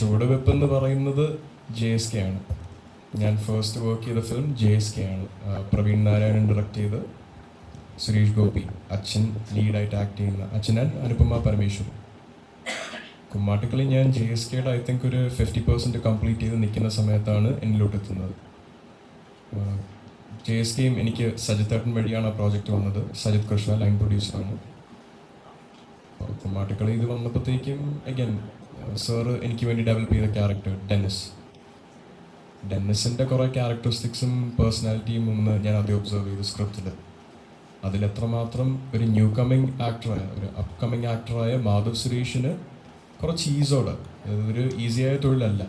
ചുവടുവെപ്പ് എന്ന് പറയുന്നത് J S K ആണ്. ഞാൻ ഫസ്റ്റ് വർക്ക് ചെയ്ത ഫിലിം ജെ എസ് കെ ആണ്. പ്രവീൺ നാരായണൻ ഡയറക്റ്റ് ചെയ്ത് സുരേഷ് ഗോപി അച്ഛൻ ലീഡായിട്ട് ആക്ട് ചെയ്യുന്ന അച്ഛൻ ആൻഡ് അനുപമ പരമേശ്വരൻ. കുമ്മാട്ടിക്കളി ഞാൻ ജെ എസ് കെയുടെ ഐ തിങ്ക് ഒരു ഫിഫ്റ്റി പെർസെന്റ് കംപ്ലീറ്റ് ചെയ്ത് നിൽക്കുന്ന സമയത്താണ് എന്നിലോട്ട് എത്തുന്നത്. ജെ എസ് കെയും എനിക്ക് സജിത് ഏട്ടൻ വഴിയാണ് ആ പ്രോജക്റ്റ് വന്നത്. സജിത് കൃഷ്ണ ലൈൻ പ്രൊഡ്യൂസറാണ് കുമ്മാട്ടിക്കളി ഇത് വന്നപ്പോഴത്തേക്കും അഗൈൻ സാറ് എനിക്ക് വേണ്ടി ഡെവലപ്പ് ചെയ്ത ക്യാരക്ടർ ഡെന്നിസ് ഡെന്നിസിന്റെ കുറേ ക്യാരക്ടറിസ്റ്റിക്സും പേഴ്സണാലിറ്റിയും ഒന്ന് ഞാൻ ആദ്യം ഒബ്സർവ് ചെയ്തു സ്ക്രിപ്റ്റിൽ അതിലെത്രമാത്രം ഒരു ന്യൂ കമ്മിങ് ആക്ടറായ ഒരു അപ്കമ്മിങ് ആക്ടറായ മാധവ് സുരേഷിന് കുറച്ച് ഈസോടെ ഒരു ഈസിയായ തൊഴിലല്ല.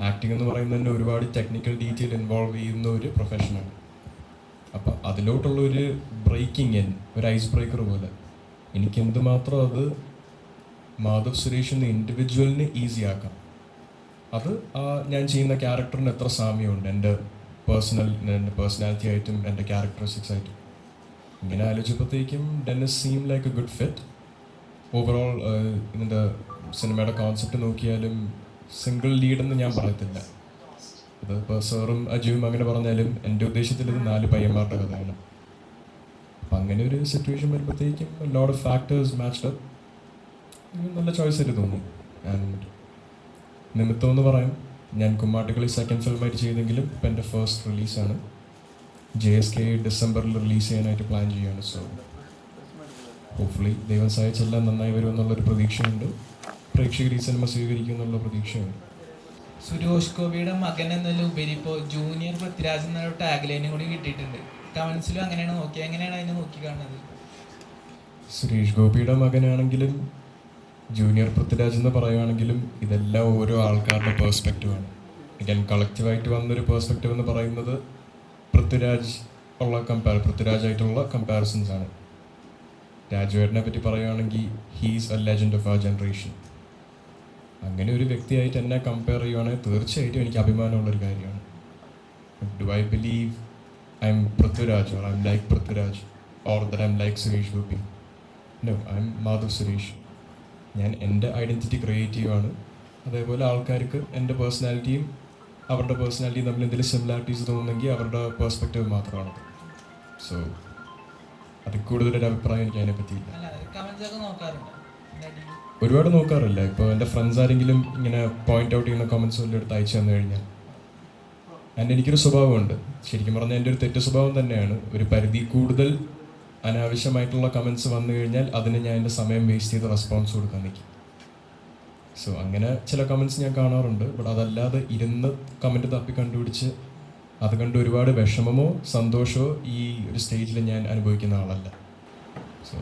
ആക്ടിംഗ് എന്ന് പറയുന്നത് തന്നെ ഒരുപാട് ടെക്നിക്കൽ ഡീറ്റെയിൽ ഇൻവോൾവ് ചെയ്യുന്ന ഒരു പ്രൊഫഷനാണ് അപ്പോൾ അതിലോട്ടുള്ള ഒരു ബ്രേക്കിംഗ് ഇൻ ഒരു ഐസ് ബ്രേക്കർ പോലെ. എനിക്ക് എന്തുമാത്രം അത് മാധവ് സുരേഷ് എന്ന ഇൻഡിവിജ്വലിന് ഈസി ആക്കാം. അത് ഞാൻ ചെയ്യുന്ന ക്യാരക്ടറിന് എത്ര സാമ്യമുണ്ട്? എന്റെ പേഴ്സണൽ എന്റെ പേഴ്സണാലിറ്റി ആയിട്ടും എന്റെ ക്യാരക്ടറിസ്റ്റിക്സ് ആയിട്ടും. ഇങ്ങനെ ആലോചിച്ചപ്പോഴത്തേക്കും Dennis seem like a good fit overall ഇതിന്റെ സിനിമയുടെ കോൺസെപ്റ്റ് നോക്കിയാലും സിംഗിൾ ലീഡെന്ന് ഞാൻ പറയത്തില്ല. ഇത് ഇപ്പോൾ സാറും അജുവും അങ്ങനെ പറഞ്ഞാലും എന്റെ ഉദ്ദേശത്തിൽ ഇത് നാല് പയ്യന്മാരുടെ കഥയാണ്. അപ്പം അങ്ങനെ ഒരു സിറ്റുവേഷൻ വരുമ്പോഴത്തേക്കും load of factors matched up നല്ല ചോയ്സ് ആയിട്ട് തോന്നി. ആൻഡ് നിമിത്തം എന്ന് പറയാം ഞാൻ കുമ്മാട്ടുകളി സെക്കൻഡ് ഫിലിമായിട്ട് ചെയ്തെങ്കിലും ഇപ്പം എന്റെ ഫസ്റ്റ് റിലീസാണ് ജെ എസ് കെ ഡിസംബറിൽ റിലീസ് ചെയ്യാനായിട്ട് പ്ലാൻ ചെയ്യുകയാണ്. സോ ഹോപ്പ്ഫുള്ളി ദൈവം സഹായിച്ചെല്ലാം നന്നായി വരുമെന്നുള്ളൊരു പ്രതീക്ഷയുണ്ട്. പ്രേക്ഷകർ ഈ സിനിമ സ്വീകരിക്കും എന്നുള്ള പ്രതീക്ഷയുണ്ട്. സുരേഷ് ഗോപിയുടെ മകൻ എന്നതിലുപരി ഇപ്പോൾ ജൂനിയർ പൃഥ്വിരാജ് എന്നൊരു ടാഗ് ലൈനും കൂടി കിട്ടിയിട്ടുണ്ട്. കമൻസിലും അങ്ങനെയാണ് നോക്കി എങ്ങനെയാണ് അതിനെ നോക്കി കാണുന്നത്? സുരേഷ് ഗോപിയുടെ മകനാണെങ്കിലും ജൂനിയർ പൃഥ്വിരാജ് എന്ന് പറയുവാണെങ്കിലും ഇതെല്ലാം ഓരോ ആൾക്കാരുടെ പേഴ്സ്പെക്റ്റീവാണ് അഗൈൻ കളക്റ്റീവായിട്ട് വന്നൊരു പേഴ്സ്പെക്റ്റീവ് എന്ന് പറയുന്നത് പൃഥ്വിരാജ് ഉള്ള കമ്പാർ പൃഥ്വിരാജായിട്ടുള്ള കമ്പാരിസൺസ് ആണ്. രാജുവേട്ടനെ പറ്റി പറയുകയാണെങ്കിൽ ഹീസ് എ ലെജൻഡ് ഓഫ് ആ ജനറേഷൻ അങ്ങനെ ഒരു വ്യക്തിയായിട്ട് എന്നെ കമ്പയർ ചെയ്യുവാണെങ്കിൽ തീർച്ചയായിട്ടും എനിക്ക് അഭിമാനമുള്ളൊരു കാര്യമാണ്. Do I believe I'm Prithviraj or I'm like Prithviraj or that I'm like Suresh Gopi? No I'm Madhav Suresh. ഞാൻ എന്റെ ഐഡന്റിറ്റി ക്രിയേറ്റ് ചെയ്യുവാണ്. അതേപോലെ ആൾക്കാർക്ക് എന്റെ പേഴ്സണാലിറ്റിയും അവരുടെ പേഴ്സണാലിറ്റിയും തമ്മിൽ എന്തെങ്കിലും സിമിലാരിറ്റീസ് തോന്നുന്നെങ്കിൽ അവരുടെ പേഴ്സ്പെക്റ്റീവ് മാത്രമാണ് സോ അതിൽ കൂടുതലൊരു അഭിപ്രായം എനിക്ക് അതിനെ പറ്റിയില്ല അല്ല കമൻസ് ഒക്കെ നോക്കാറുണ്ട്? ഒരുപാട് നോക്കാറില്ല. ഇപ്പോൾ എന്റെ ഫ്രണ്ട്സ് ആരെങ്കിലും ഇങ്ങനെ പോയിന്റ് ഔട്ട് ചെയ്യുന്ന കമൻസ് വല്ലതും എടുത്ത് അയച്ചു തന്നു കഴിഞ്ഞാൽ. ആൻഡ് എനിക്കൊരു സ്വഭാവമുണ്ട്. ശരിക്കും പറഞ്ഞാൽ എന്റെ ഒരു തെറ്റ് സ്വഭാവം തന്നെയാണ്. ഒരു പരിധി കൂടുതൽ അനാവശ്യമായിട്ടുള്ള കമൻസ് വന്നു കഴിഞ്ഞാൽ അതിന് ഞാൻ എന്റെ സമയം വേസ്റ്റ് ചെയ്ത് റെസ്പോൺസ് കൊടുക്കാൻ നിൽക്കും. സോ അങ്ങനെ ചില കമൻസ് ഞാൻ കാണാറുണ്ട്. ബട്ട് അതല്ലാതെ ഇരുന്ന് കമന്റ് തപ്പി കണ്ടുപിടിച്ച് അത് കണ്ട് ഒരുപാട് വിഷമമോ സന്തോഷമോ ഈ ഒരു സ്റ്റേജിൽ ഞാൻ അനുഭവിക്കുന്ന ആളല്ല. സോ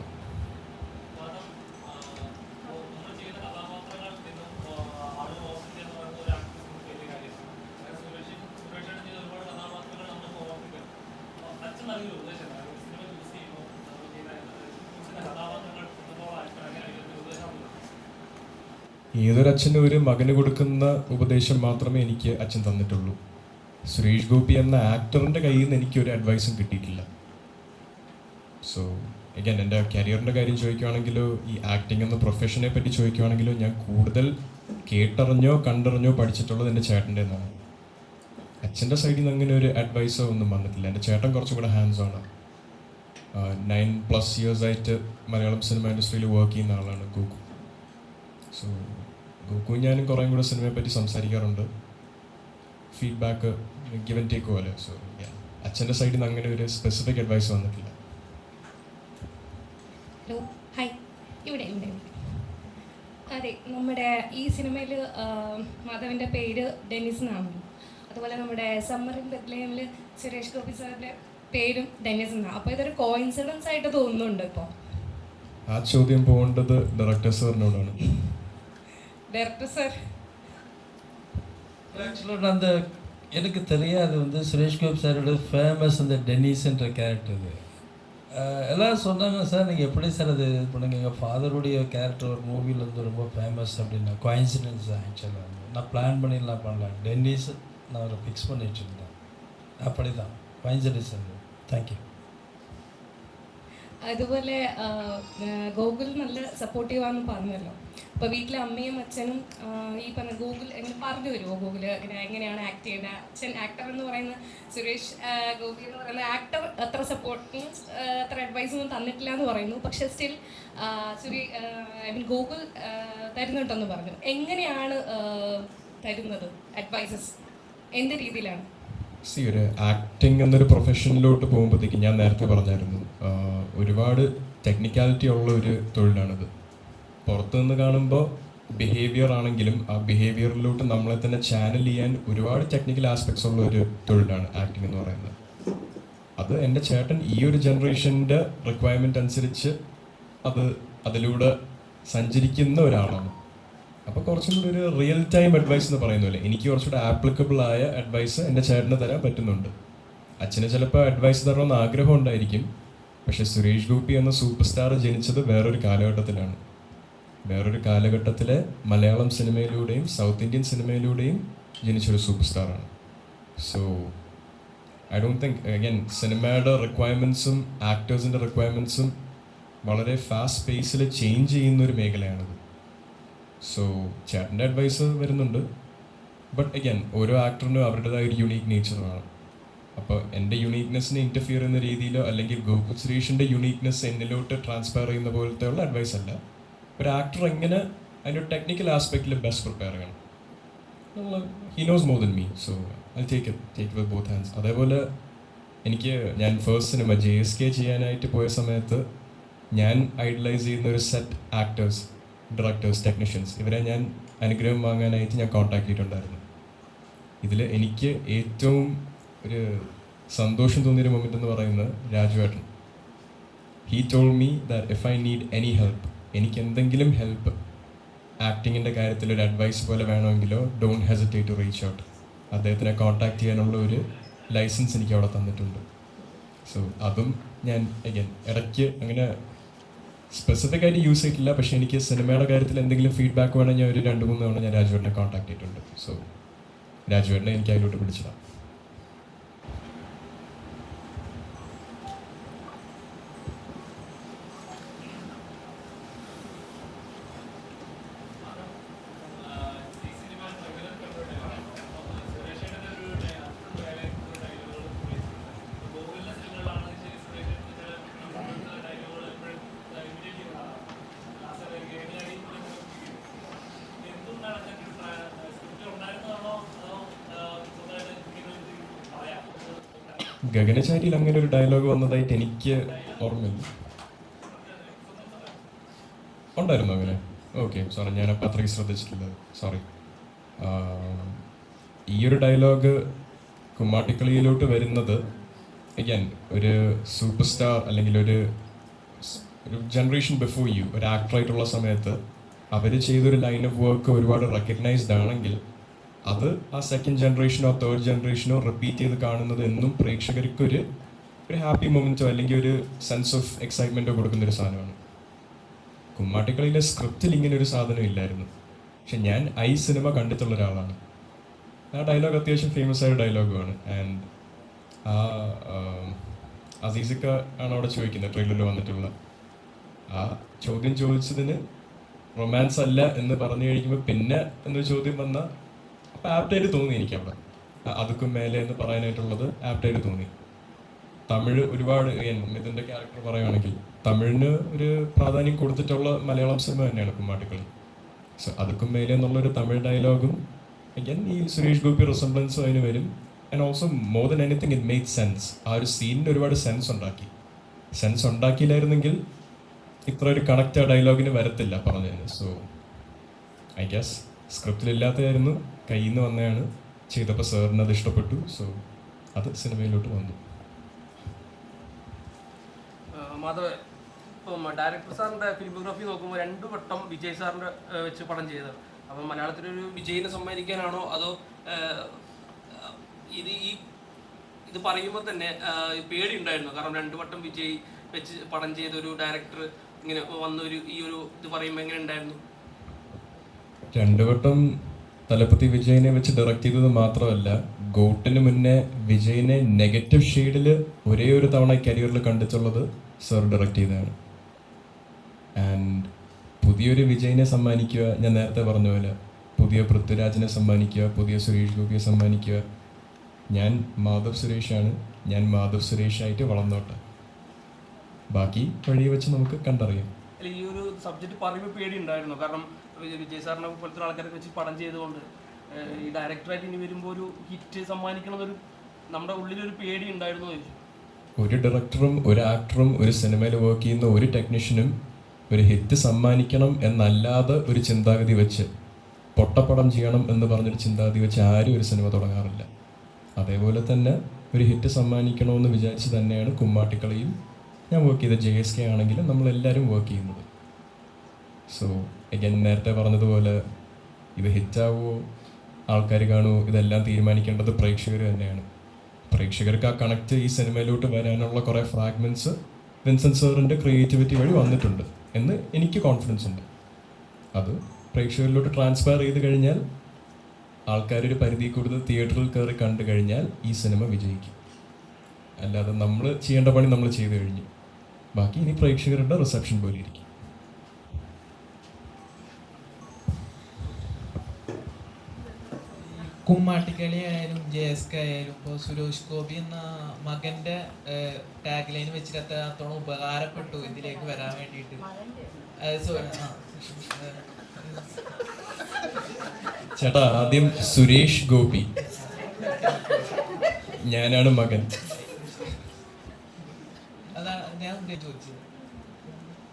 ഏതൊരച്ഛനും ഒരു മകന് കൊടുക്കുന്ന ഉപദേശം മാത്രമേ എനിക്ക് അച്ഛൻ തന്നിട്ടുള്ളൂ. സുരേഷ് ഗോപി എന്ന ആക്ടറിന്റെ കയ്യിൽ നിന്ന് എനിക്ക് ഒരു അഡ്വൈസും കിട്ടിയിട്ടില്ല. സോ again എന്റെ കരിയറിന്റെ കാര്യം ചോദിക്കുകയാണെങ്കിലോ ഈ ആക്ടിങ് എന്ന പ്രൊഫഷനെ പറ്റി ചോദിക്കുകയാണെങ്കിലോ ഞാൻ കൂടുതൽ കേട്ടറിഞ്ഞോ കണ്ടറിഞ്ഞോ പഠിച്ചിട്ടുള്ളത് എന്റെ ചേട്ടന്റെ നിന്നാണ്. അച്ഛന്റെ സൈഡിൽ നിന്ന് അങ്ങനെ ഒരു അഡ്വൈസോ ഒന്നും വന്നിട്ടില്ല. എന്റെ ചേട്ടൻ കുറച്ചും കൂടെ ഹാൻഡ്സ് ആണ് നയൻ പ്ലസ് ഇയേഴ്സ് ആയിട്ട് മലയാളം സിനിമ ഇൻഡസ്ട്രിയിൽ വർക്ക് ചെയ്യുന്ന ആളാണ് ഗൂഗു സോ ഗോകു ഞാനും കുറേ കൂടെ സിനിമയെ പറ്റി സംസാരിക്കാറുണ്ട്. ഫീഡ്ബാക്ക് ഗിവൻ ടേക്ക് പോലെ. സോ അച്ഛന്റെ സൈഡിൽ നിന്ന് അങ്ങനെ ഒരു സ്പെസിഫിക് അഡ്വൈസ് വന്നിട്ടില്ല. ഹലോ ഹായ് ഇവിടെ ഇവിടെ. അതെ നമ്മുടെ ഈ സിനിമയിൽ മാധവന്റെ പേര് ഡെന്നിസ് എന്നാണ്. അതുപോലെ നമ്മുടെ സമ്മറിൻ ബെത്ലഹേമിൽ സുരേഷ് ഗോപി സാറിന്റെ പേരും ഡെന്നിസ് എന്നാണ്. അപ്പോൾ ഇതൊരു കോയിൻസിഡൻസ് ആയിട്ട് തോന്നുന്നുണ്ട് ഇപ്പോൾ ആ ചോദ്യം പോകേണ്ടത് ഡയറക്ടർ സാറിനോടാണ്. ഡയറക്ടർ സാർ ஆக்சுவலாக அந்த எனக்கு தெரியாது வந்து சுரேஷ் கோபி சாரோட ஃபேமஸ் அந்த டென்னிஸ்ன்ற கேரக்டர் இது அஹ் எல்லாரும் சொன்னாங்க சார் நீங்கள் எப்படி சார் அது இது பண்ணுங்க எங்கள் ஃபாதருடைய கேரக்டர் ஒரு மூவியில் வந்து ரொம்ப ஃபேமஸ் அப்படின்னா கோயின்சிடென்ஸ் தான் ஆக்சுவலாக நான் பிளான் பண்ணிலாம் பண்ணல டென்னிஸ் நான் ஒரு ஃபிக்ஸ் பண்ணி வச்சுருந்தேன் அப்படி தான் கோயின்சிடென்ஸ் அது தேங்க்யூ അതുപോലെ ആ, ആ, ഗോകുൽ നല്ല സപ്പോർട്ടീവാന്ന് പറഞ്ഞല്ലോ അപ്പോൾ വീട്ടിലെ അമ്മയും അച്ഛനും ഈ പറഞ്ഞ ഗൂഗിൾ എങ്ങനെ പറഞ്ഞു തരുമോ ഗൂഗിൾ ഇങ്ങനെ എങ്ങനെയാണ് ആക്ട് ചെയ്യേണ്ടത് അച്ഛൻ ആക്ടർ എന്ന് പറയുന്ന സുരേഷ് ഗോപി എന്ന് പറയുന്ന ആക്ടർ എത്ര സപ്പോർട്ട് അത്ര അഡ്വൈസ് ഒന്നും തന്നിട്ടില്ല എന്ന് പറയുന്നു. പക്ഷെ still sure I mean Google തരുന്നുണ്ടെന്ന് പറഞ്ഞു. എങ്ങനെയാണ് തരുന്നത് അഡ്വൈസസ് എന്ത് രീതിയിലാണ്? സി ഒരു ആക്ടിങ് എന്നൊരു പ്രൊഫഷനിലോട്ട് പോകുമ്പോഴത്തേക്ക് ഞാൻ നേരത്തെ പറഞ്ഞായിരുന്നു ഒരുപാട് ടെക്നിക്കാലിറ്റി ഉള്ള ഒരു തൊഴിലാണിത്. പുറത്തു നിന്ന് കാണുമ്പോൾ ബിഹേവിയർ ആണെങ്കിലും ആ ബിഹേവിയറിലോട്ട് നമ്മളെ തന്നെ ചാനൽ ചെയ്യാൻ ഒരുപാട് ടെക്നിക്കൽ ആസ്പെക്ട്സ് ഉള്ള ഒരു തൊഴിലാണ് ആക്ടിങ് എന്ന് പറയുന്നത്. അത് എന്റെ ചേട്ടൻ ഈ ഒരു ജനറേഷന്റെ റിക്വയർമെന്റ് അനുസരിച്ച് അത് അതിലൂടെ സഞ്ചരിക്കുന്ന ഒരാളാണ്. അപ്പോൾ കുറച്ചും കൂടി ഒരു റിയൽ ടൈം അഡ്വൈസ് എന്ന് പറയുന്നില്ലേ എനിക്ക് കുറച്ചുകൂടെ ആപ്ലിക്കബിൾ ആയ അഡ്വൈസ് എന്റെ ചേട്ടന് തരാൻ പറ്റുന്നുണ്ട്. അച്ഛന് ചിലപ്പോൾ അഡ്വൈസ് തരണമെന്ന് ആഗ്രഹം ഉണ്ടായിരിക്കും. പക്ഷേ സുരേഷ് ഗോപി എന്ന സൂപ്പർ സ്റ്റാർ ജനിച്ചത് വേറൊരു കാലഘട്ടത്തിലാണ്. വേറൊരു കാലഘട്ടത്തിലെ മലയാളം സിനിമയിലൂടെയും സൗത്ത് ഇന്ത്യൻ സിനിമയിലൂടെയും ജനിച്ചൊരു super സ്റ്റാറാണ് so I don't think again സിനിമയുടെ റിക്വയർമെന്റ്സും ആക്ടേഴ്സിന്റെ റിക്വയർമെന്റ്സും വളരെ ഫാസ്റ്റ് പേസിൽ ചേഞ്ച് ചെയ്യുന്ന ഒരു മേഖലയാണിത്. സോ ചേട്ടന്റെ അഡ്വൈസ് വരുന്നുണ്ട്. ബട്ട് അഗൈൻ ഓരോ ആക്ടറിനും അവരുടേതായ ഒരു യുണീക്ക് നേച്ചറാണ് അപ്പോൾ എന്റെ യുണീക്നെസ്സിനെ ഇന്റർഫിയർ ചെയ്യുന്ന രീതിയിലോ അല്ലെങ്കിൽ ഗോകുൽ സുരേഷിന്റെ യുണീക്നെസ് എന്നിലോട്ട് ട്രാൻസ്ഫർ ചെയ്യുന്ന പോലത്തെ ഉള്ള അഡ്വൈസ് അല്ല. ഒരു ആക്ടർ എങ്ങനെ അതിന്റെ ടെക്നിക്കൽ ആസ്പെക്റ്റിൽ ബെസ്റ്റ് പ്രിപ്പയർ ചെയ്യണം. He knows more than me so I take take with both hands അതേപോലെ എനിക്ക് ഞാൻ first cinema J S K ചെയ്യാനായിട്ട് പോയ സമയത്ത് ഞാൻ ഐഡലൈസ് ചെയ്യുന്ന ഒരു സെറ്റ് ആക്ടേഴ്സ് ഡയറക്ടേഴ്സ് ടെക്നീഷ്യൻസ് ഇവരെ ഞാൻ അനുഗ്രഹം വാങ്ങാനായിട്ട് ഞാൻ കോൺടാക്ട് ചെയ്തിട്ടുണ്ടായിരുന്നു. ഇതിൽ എനിക്ക് ഏറ്റവും ഒരു സന്തോഷം തോന്നിയൊരു മൊമെന്റ് എന്ന് പറയുന്നത് രാജുവേട്ടൻ. He told me that if I need any help എനിക്ക് എന്തെങ്കിലും ഹെൽപ്പ് ആക്ടിങ്ങിന്റെ കാര്യത്തിൽ ഒരു അഡ്വൈസ് പോലെ വേണമെങ്കിലോ don't hesitate to reach out അദ്ദേഹത്തിനെ കോൺടാക്ട് ചെയ്യാനുള്ള ഒരു ലൈസൻസ് എനിക്ക് അവിടെ തന്നിട്ടുണ്ട്. സോ അതും ഞാൻ അഗൈൻ ഇടയ്ക്ക് അങ്ങനെ സ്പെസിഫിക് ആയിട്ട് യൂസ് ചെയ്തിട്ടില്ല. പക്ഷേ എനിക്ക് സിനിമയുടെ കാര്യത്തിൽ എന്തെങ്കിലും ഫീഡ്ബാക്ക് വേണമെങ്കിൽ ഞാൻ ഒരു രണ്ട് മൂന്ന് തവണ ഞാൻ രാജുവേട്ടനെ കോൺടാക്ട് ചെയ്തിട്ടുണ്ട്. സോ രാജുവേട്ടനെ എനിക്ക് അതിലോട്ട് വിളിച്ചതാണ് ഗഗനചാരിയിൽ അങ്ങനെ ഒരു ഡയലോഗ് വന്നതായിട്ട് എനിക്ക് ഓർമ്മയില്ല. ഉണ്ടായിരുന്നു അങ്ങനെ? ഓക്കെ സോറി ഞാൻ അപ്പം അത്രയ്ക്ക് ശ്രദ്ധിച്ചിട്ടില്ല. സോറി ഈ ഒരു ഡയലോഗ് കുമ്മാട്ടിക്കളിയിലോട്ട് വരുന്നത് again ഒരു സൂപ്പർ സ്റ്റാർ അല്ലെങ്കിൽ ഒരു ഒരു ജനറേഷൻ ബിഫോർ യു ഒരു ആക്ടറായിട്ടുള്ള സമയത്ത് അവർ ചെയ്തൊരു ലൈൻ ഓഫ് വർക്ക് ഒരുപാട് റെക്കഗ്നൈസ്ഡ് ആണെങ്കിൽ അത് ആ സെക്കൻഡ് ജനറേഷനോ തേർഡ് ജനറേഷനോ റിപ്പീറ്റ് ചെയ്ത് കാണുന്നത് എന്നും പ്രേക്ഷകർക്ക് ഒരു ഒരു ഹാപ്പി മൊമെന്റോ അല്ലെങ്കിൽ ഒരു സെൻസ് ഓഫ് എക്സൈറ്റ്മെന്റോ കൊടുക്കുന്ന ഒരു സാധനമാണ്. കുമ്മാട്ടിക്കളിയിലെ സ്ക്രിപ്റ്റിൽ ഇങ്ങനെ ഒരു സാധനം ഇല്ലായിരുന്നു. പക്ഷെ ഞാൻ ഐ സിനിമ കണ്ടിട്ടുള്ള ഒരാളാണ്. ആ ഡയലോഗ് അത്യാവശ്യം ഫേമസ് ആയ ഡയലോഗുമാണ് ആൻഡ് ആ അസീസിക്ക ആണ് അവിടെ ചോദിക്കുന്നത് ട്രെയിലറിൽ വന്നിട്ടുള്ള. ആ ചോദ്യം ചോദിച്ചതിന് റൊമാൻസ് അല്ല എന്ന് പറഞ്ഞു കഴിക്കുമ്പോൾ പിന്നെ എന്നൊരു ചോദ്യം വന്നാൽ അപ്പം ആപ്റ്റായിട്ട് തോന്നി എനിക്ക് അവിടെ. അതുക്കും മേലെ എന്ന് പറയാനായിട്ടുള്ളത് ആപ്റ്റായിട്ട് തോന്നി. തമിഴ് ഒരുപാട് മിഥുന്റെ ക്യാരക്ടർ പറയുകയാണെങ്കിൽ തമിഴിന് ഒരു പ്രാധാന്യം കൊടുത്തിട്ടുള്ള മലയാളം സിനിമ തന്നെയാണ് കുമ്മാട്ടിക്കളി. സോ അതുക്കും മേലെ എന്നുള്ള ഒരു തമിഴ് ഡയലോഗും അഗൻ ഈ സുരേഷ് ഗോപി റിസംബ്ലൻസും അതിന് വരും. And also more than anything it make sense ആ ഒരു സീനിന് ഒരുപാട് സെൻസ് ഉണ്ടാക്കി. സെൻസ് ഉണ്ടാക്കിയില്ലായിരുന്നെങ്കിൽ ഇത്ര ഒരു കണക്റ്റ് ആ ഡയലോഗിന് വരത്തില്ല പറഞ്ഞതിന്. സോ ഐ ഗസ് സ്ക്രിപ്റ്റിലില്ലാത്തതായിരുന്നു കയ്യിൽ നിന്ന് വന്നതാണ് ചെയ്തപ്പോൾ സാറിന് അത് ഇഷ്ടപ്പെട്ടു. സോ അത് സിനിമയിലോട്ട് വന്നു. മാധവ ഇപ്പം ഡയറക്ടർ സാറിന്റെ ഫിലിമോഗ്രാഫി നോക്കുമ്പോൾ രണ്ടു വട്ടം വിജയ് സാറിന്റെ വെച്ച് പടം ചെയ്തത്. അപ്പം മലയാളത്തിലൊരു വിജയിനെ സമ്മാനിക്കാനാണോ? അതോ ഇത് ഈ ഇത് പറയുമ്പോൾ തന്നെ പേടി ഉണ്ടായിരുന്നു കാരണം രണ്ടു വട്ടം വിജയ് വെച്ച് പടം ചെയ്ത ഒരു ഡയറക്ടർ ഇങ്ങനെ വന്നൊരു ഈ ഒരു ഇത് പറയുമ്പോൾ എങ്ങനെ ഉണ്ടായിരുന്നു? രണ്ടു വട്ടം തലപ്പതി വിജയനെ വെച്ച് ഡയറക്റ്റ് ചെയ്തത് മാത്രമല്ല ഗോട്ടിന് മുന്നേ വിജയനെ നെഗറ്റീവ് ഷെയ്ഡിൽ ഒരേ ഒരു തവണ കരിയറിൽ കണ്ടിട്ടുള്ളത് സർ ഡയറക്റ്റ് ചെയ്തതാണ്. ആൻഡ് പുതിയൊരു വിജയനെ സമ്മാനിക്കുക ഞാൻ നേരത്തെ പറഞ്ഞ പോലെ പുതിയ പൃഥ്വിരാജിനെ സമ്മാനിക്കുക പുതിയ സുരേഷ് ഗോപിയെ സമ്മാനിക്കുക. ഞാൻ മാധവ് സുരേഷാണ് ഞാൻ മാധവ് സുരേഷായിട്ട് വളർന്നോട്ടെ. ബാക്കി വഴി വെച്ച് നമുക്ക് കണ്ടറിയാം. ഈ ഒരു സബ്ജക്റ്റ് പറയുമ്പോൾ പേടി ഉണ്ടായിരുന്നു. കാരണം വിജയ് സാറിനെ പോലത്തെ ആൾക്കാരൊക്കെ വെച്ച് പടം ചെയ്തുകൊണ്ട് ഈ ഡയറക്ടറായിട്ട് ഇനി വരുമ്പോൾ ഒരു ഹിറ്റ് സമ്മാനിക്കണമെന്നൊരു നമ്മുടെ ഉള്ളിലൊരു പേടി ഉണ്ടായിരുന്നു ചോദിച്ചു. ഒരു ഡയറക്ടറും ഒരു ആക്ടറും ഒരു സിനിമയിൽ വർക്ക് ചെയ്യുന്ന ഒരു ടെക്നീഷ്യനും ഒരു ഹിറ്റ് സമ്മാനിക്കണം എന്നല്ലാതെ ഒരു ചിന്താഗതി വെച്ച് പൊട്ടപ്പടം ചെയ്യണം എന്ന് പറഞ്ഞൊരു ചിന്താഗതി വെച്ച് ആരും ഒരു സിനിമ തുടങ്ങാറില്ല. അതേപോലെ തന്നെ ഒരു ഹിറ്റ് സമ്മാനിക്കണമെന്ന് വിചാരിച്ച് തന്നെയാണ് കുമ്മാട്ടിക്കളിയും. ഞാൻ വർക്ക് ചെയ്ത ജെ എസ് കെ ആണെങ്കിലും നമ്മളെല്ലാവരും വർക്ക് ചെയ്യുന്നത്. സോ എഗൻ നേരത്തെ പറഞ്ഞതുപോലെ ഇത് ഹിറ്റാവോ ആൾക്കാർ കാണുമോ ഇതെല്ലാം തീരുമാനിക്കേണ്ടത് പ്രേക്ഷകർ തന്നെയാണ്. പ്രേക്ഷകർക്ക് ആ കണക്ട് ഈ സിനിമയിലോട്ട് വരാനുള്ള കുറേ ഫ്രാഗ്മെന്റ്സ് വിൻസെന്റ് സാറിന്റെ ക്രിയേറ്റിവിറ്റി വഴി വന്നിട്ടുണ്ട് എന്ന് എനിക്ക് കോൺഫിഡൻസ് ഉണ്ട്. അത് പ്രേക്ഷകരിലോട്ട് ട്രാൻസ്ഫർ ചെയ്ത് കഴിഞ്ഞാൽ ആൾക്കാരൊരു പരിധി കൂടുതൽ തിയേറ്ററിൽ കയറി കണ്ടു കഴിഞ്ഞാൽ ഈ സിനിമ വിജയിക്കും. അല്ലാതെ നമ്മൾ ചെയ്യേണ്ട പണി നമ്മൾ ചെയ്തു കഴിഞ്ഞു. ബാക്കി ഇനി പ്രേക്ഷകരുടെ റിസപ്ഷൻ പോലെ ഇരിക്കും. കുമ്മാട്ടിക്കളി ആയാലും ജെ എസ് കെ ആയാലും ഇപ്പോൾ സുരേഷ് ഗോപി എന്ന മകന്റെ ടാഗ് ലൈൻ വെച്ചിട്ട് അത്രത്തോളം ഉപകാരപ്പെട്ടു ഇതിലേക്ക് വരാൻ വേണ്ടിയിട്ട്. ചേട്ടാ ആദ്യം സുരേഷ് ഗോപി. ഞാനാണ് മകൻ.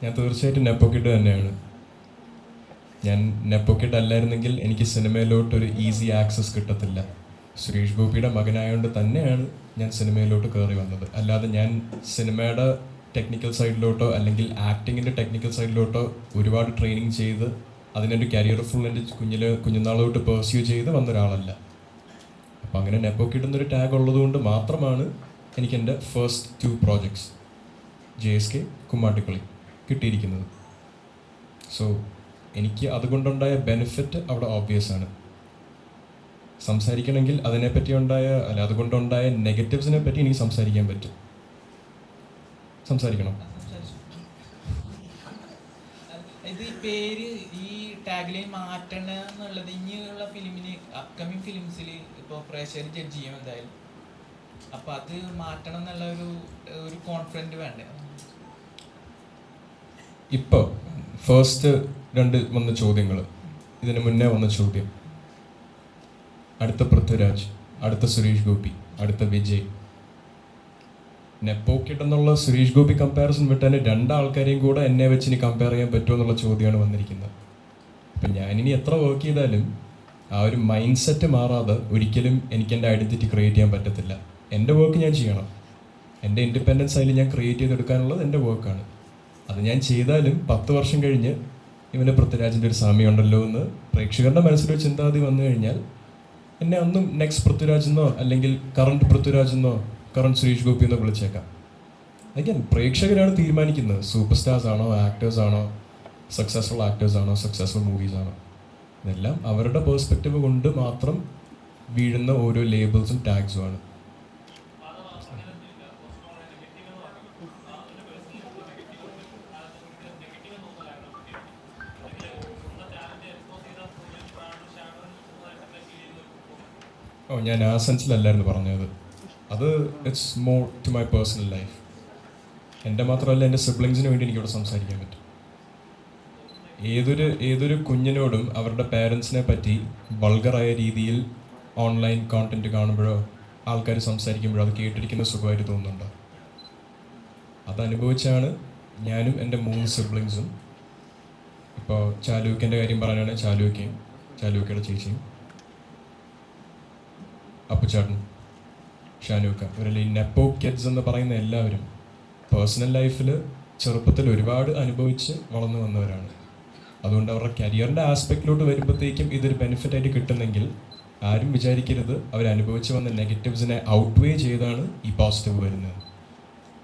ഞാൻ തീർച്ചയായിട്ടും നെപ്പോക്കിട്ട് തന്നെയാണ്. ഞാൻ നെപ്പോക്കിട്ട് അല്ലായിരുന്നെങ്കിൽ എനിക്ക് സിനിമയിലോട്ട് ഒരു ഈസി ആക്സസ് കിട്ടത്തില്ല. സുരേഷ് ഗോപിയുടെ മകനായതുകൊണ്ട് തന്നെയാണ് ഞാൻ സിനിമയിലോട്ട് കയറി വന്നത്. അല്ലാതെ ഞാൻ സിനിമയുടെ ടെക്നിക്കൽ സൈഡിലോട്ടോ അല്ലെങ്കിൽ ആക്ടിങ്ങിന്റെ ടെക്നിക്കൽ സൈഡിലോട്ടോ ഒരുപാട് ട്രെയിനിങ് ചെയ്ത് അതിനൊരു കരിയർ ഫുൾ എന്റെ കുഞ്ഞിൽ കുഞ്ഞുനാളോട്ട് പെർസ്യൂ ചെയ്ത് വന്ന ഒരാളല്ല അപ്പോൾ അങ്ങനെ നെപ്പോക്കിട്ട് എന്നൊരു ടാഗ് ഉള്ളതുകൊണ്ട് മാത്രമാണ് എനിക്ക് എന്റെ first two projects J S K Kummattikali കിട്ടിയിരിക്കുന്നത്. സോ എനിക്ക് അതുകൊണ്ടുണ്ടായ ബെനിഫിറ്റ് അവിടെ ഓബ്വിയസ് ആണ്. സംസാരിക്കണമെങ്കിൽ അതിനെപ്പറ്റി ഉണ്ടായ അല്ല അതുകൊണ്ടുണ്ടായ നെഗറ്റീവ്സിനെ പറ്റി എനിക്ക് സംസാരിക്കാൻ പറ്റും. സംസാരിക്കണം. ഇത് ഈ പേര് ഈ ടാഗ്ലൈൻ മാറ്റണ എന്നുള്ളത് ഇനിയുള്ള ഫിലിമിന് അപ്കമിങ് ഫിലിംസിൽ ഇപ്പോൾ പ്രേക്ഷകർ ജഡ്ജ് ചെയ്യും എന്തായാലും. അപ്പൊ അത് മാറ്റണം എന്നുള്ള ഒരു ഒരു കോൺഫിഡന്റ് വേണ്ടേ? ഇപ്പോ ഫസ്റ്റ് രണ്ട് വന്ന ചോദ്യങ്ങൾ ഇതിന് മുന്നേ വന്ന ചോദ്യം. അടുത്ത പൃഥ്വിരാജ് അടുത്ത സുരേഷ് ഗോപി അടുത്ത വിജയ്. നെപ്പോക്കിട്ട് എന്നുള്ള സുരേഷ് ഗോപി കമ്പാരിസൺ വിട്ടാൽ രണ്ടാൾക്കാരെയും കൂടെ എന്നെ വെച്ച് ഇനി കമ്പയർ ചെയ്യാൻ പറ്റുമോ എന്നുള്ള ചോദ്യമാണ് വന്നിരിക്കുന്നത്. അപ്പം ഞാനിനി എത്ര വർക്ക് ചെയ്താലും ആ ഒരു മൈൻഡ് സെറ്റ് മാറാതെ ഒരിക്കലും എനിക്ക് എന്റെ ഐഡന്റിറ്റി ക്രിയേറ്റ് ചെയ്യാൻ പറ്റത്തില്ല. എന്റെ വർക്ക് ഞാൻ ചെയ്യണം. എന്റെ ഇൻഡിപെൻഡൻസ് അതിൽ ഞാൻ ക്രിയേറ്റ് ചെയ്തെടുക്കാനുള്ളത് എന്റെ വർക്കാണ് അത് ഞാൻ ചെയ്താലും പത്ത് വർഷം കഴിഞ്ഞ് ഇവന് പൃഥ്വിരാജിന്റെ ഒരു സാമ്യമുണ്ടല്ലോ എന്ന് പ്രേക്ഷകരുടെ മനസ്സിലൊരു ചിന്താഗതി വന്നു കഴിഞ്ഞാൽ എന്നെ അന്നും നെക്സ്റ്റ് പൃഥ്വിരാജ് എന്നോ അല്ലെങ്കിൽ കറണ്ട് പൃഥ്വിരാജ് എന്നോ കറണ്ട് സുരേഷ് ഗോപി എന്നോ വിളിച്ചേക്കാം. അഗൈൻ പ്രേക്ഷകരാണ് തീരുമാനിക്കുന്നത്. സൂപ്പർ സ്റ്റാർസ് ആണോ ആക്ടേഴ്സ് ആണോ സക്സസ്ഫുൾ ആക്ടേഴ്സ് ആണോ സക്സസ്ഫുൾ മൂവീസ് ആണോ. ഇതെല്ലാം അവരുടെ പേഴ്സ്പെക്റ്റീവ് കൊണ്ട് മാത്രം വീഴുന്ന ഓരോ ലേബിൾസും ടാഗ്സും ഞാൻ ആ സെൻസിലല്ലായിരുന്നു പറഞ്ഞത്. അത് it's more to my personal life എന്റെ മാത്രമല്ല എന്റെ സിബ്ലിങ്സിന് വേണ്ടി എനിക്കിവിടെ സംസാരിക്കാൻ പറ്റും. ഏതൊരു ഏതൊരു കുഞ്ഞിനോടും അവരുടെ പേരൻസിനെ പറ്റി ബൾഗറായ രീതിയിൽ ഓൺലൈൻ കോണ്ടന്റ് കാണുമ്പോഴോ ആൾക്കാർ സംസാരിക്കുമ്പോഴോ അത് കേട്ടിരിക്കുന്ന സുഖമായിട്ട് തോന്നുന്നുണ്ടോ? അതനുഭവിച്ചാണ് ഞാനും എന്റെ മൂന്ന് സിബ്ലിങ്സും ഇപ്പോൾ ചാലൂക്കിന്റെ കാര്യം പറയാനാണെങ്കിൽ ചാലൂക്കയും ചാലൂക്കയുടെ ചേച്ചിയും. അപ്പുചാട്ടൻ ഷാനൂക്ക ഇവരല്ലേ ഈ നെപ്പോ കിഡ്സ് എന്ന് പറയുന്ന എല്ലാവരും പേഴ്സണൽ ലൈഫിൽ ചെറുപ്പത്തിൽ ഒരുപാട് അനുഭവിച്ച് വളർന്നു വന്നവരാണ്. അതുകൊണ്ട് അവരുടെ കരിയറിന്റെ ആസ്പെക്റ്റിലോട്ട് വരുമ്പോഴത്തേക്കും ഇതൊരു ബെനിഫിറ്റ് ആയിട്ട് കിട്ടുന്നെങ്കിൽ ആരും വിചാരിക്കരുത്. അവർ അനുഭവിച്ച് വന്ന നെഗറ്റീവ്സിനെ ഔട്ട് വേ ചെയ്താണ് ഈ പോസിറ്റീവ് വരുന്നത്.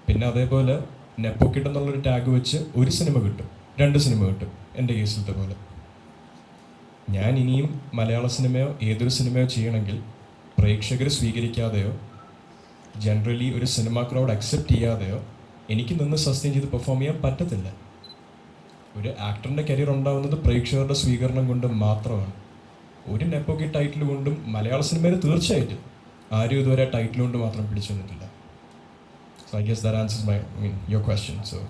പിന്നെ അതേപോലെ നെപ്പോ കിഡ് എന്നുള്ളൊരു ടാഗ് വെച്ച് ഒരു സിനിമ കിട്ടും. രണ്ട് സിനിമ കിട്ടും എന്റെ കേസിലത്തെ പോലെ ഞാൻ ഇനിയും മലയാള സിനിമയോ ഏതൊരു സിനിമയോ ചെയ്യണമെങ്കിൽ പ്രേക്ഷകർ സ്വീകരിക്കാതെയോ ജനറലി ഒരു സിനിമ ക്രൗഡ് അക്സെപ്റ്റ് ചെയ്യാതെയോ എനിക്ക് നിന്ന് സസ്റ്റെയിൻ ചെയ്ത് പെർഫോം ചെയ്യാൻ പറ്റത്തില്ല. ഒരു ആക്ടറിന്റെ കരിയർ ഉണ്ടാവുന്നത് പ്രേക്ഷകരുടെ സ്വീകരണം കൊണ്ട് മാത്രമാണ്. ഒരു നെപ്പോക്കി ടൈറ്റിൽ കൊണ്ടും മലയാള സിനിമയിൽ തീർച്ചയായിട്ടും ആരും ഇതുവരെ ടൈറ്റിൽ കൊണ്ട് മാത്രം പിടിച്ചു വന്നിട്ടില്ല. So I guess that answers my mean your question so